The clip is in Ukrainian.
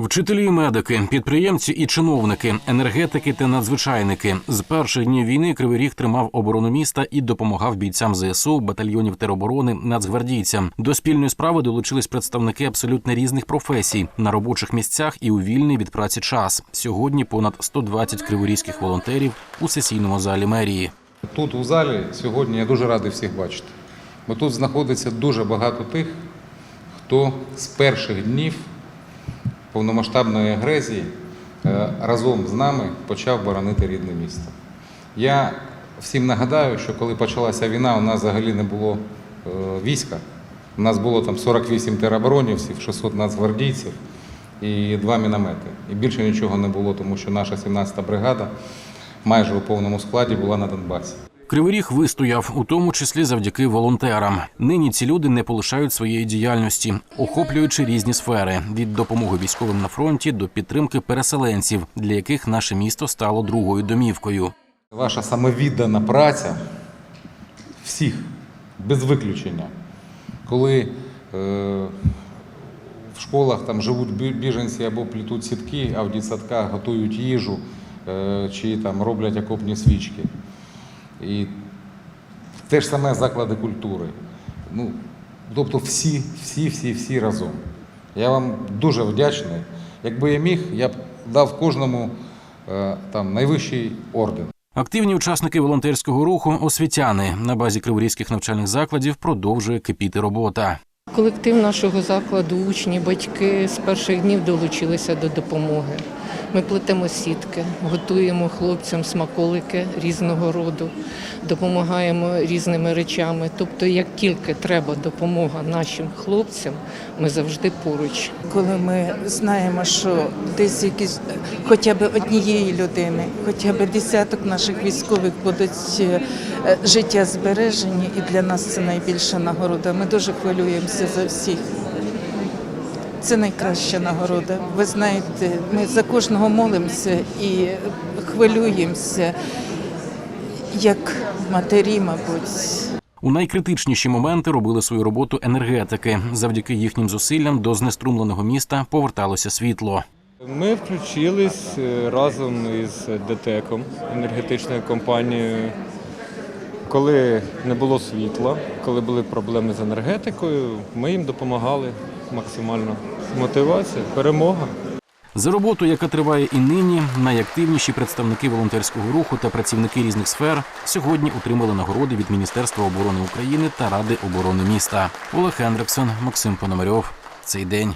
Вчителі медики, підприємці і чиновники, енергетики та надзвичайники з перших днів війни Кривий Ріг тримав оборону міста і допомагав бійцям ЗСУ, батальйонів тероборони, нацгвардійцям. До спільної справи долучились представники абсолютно різних професій на робочих місцях і у вільний від праці час. Сьогодні понад 120 криворізьких волонтерів у сесійному залі мерії. Тут у залі сьогодні я дуже радий всіх бачити. Бо тут знаходиться дуже багато тих, хто з перших днів повномасштабної агресії е, разом з нами почав боронити рідне місто. Я всім нагадаю, що коли почалася війна, у нас взагалі не було е, війська. У нас було там 48 тероборонівців, 600 нацгвардійців і два міномети. І більше нічого не було, тому що наша 17-та бригада майже у повному складі була на Донбасі. Кривий Ріг вистояв, у тому числі завдяки волонтерам. Нині ці люди не полишають своєї діяльності, охоплюючи різні сфери від допомоги військовим на фронті до підтримки переселенців, для яких наше місто стало другою домівкою. Ваша самовіддана праця всіх, без виключення. Коли е, в школах там живуть бі- біженці або плетуть сітки, а в дитсадках готують їжу е, чи там роблять окопні свічки. І те ж саме заклади культури. Ну, тобто всі, всі, всі, всі разом. Я вам дуже вдячний. Якби я міг, я б дав кожному е, там найвищий орден. Активні учасники волонтерського руху освітяни на базі криворізьких навчальних закладів продовжує кипіти робота. Колектив нашого закладу, учні, батьки з перших днів долучилися до допомоги. Ми плетемо сітки, готуємо хлопцям смаколики різного роду, допомагаємо різними речами. Тобто, як тільки треба допомога нашим хлопцям, ми завжди поруч. коли ми знаємо, що десь якісь хоча б однієї людини, хоча б десяток наших військових будуть е, життя збережені, і для нас це найбільша нагорода. Ми дуже хвилюємося за всіх. Це найкраща нагорода. Ви знаєте, ми за кожного молимося і хвилюємося, як матері, мабуть. У найкритичніші моменти робили свою роботу енергетики. Завдяки їхнім зусиллям до знеструмленого міста поверталося світло. Ми включились е, разом із ДТЕКом, енергетичною компанією. Коли не було світла, коли були проблеми з енергетикою, ми їм допомагали максимально. Мотивація, перемога. За роботу, яка триває і нині, найактивніші представники волонтерського руху та працівники різних сфер сьогодні отримали нагороди від Міністерства оборони України та Ради оборони міста. Олег Хендриксон, Максим Пономарьов. Цей день.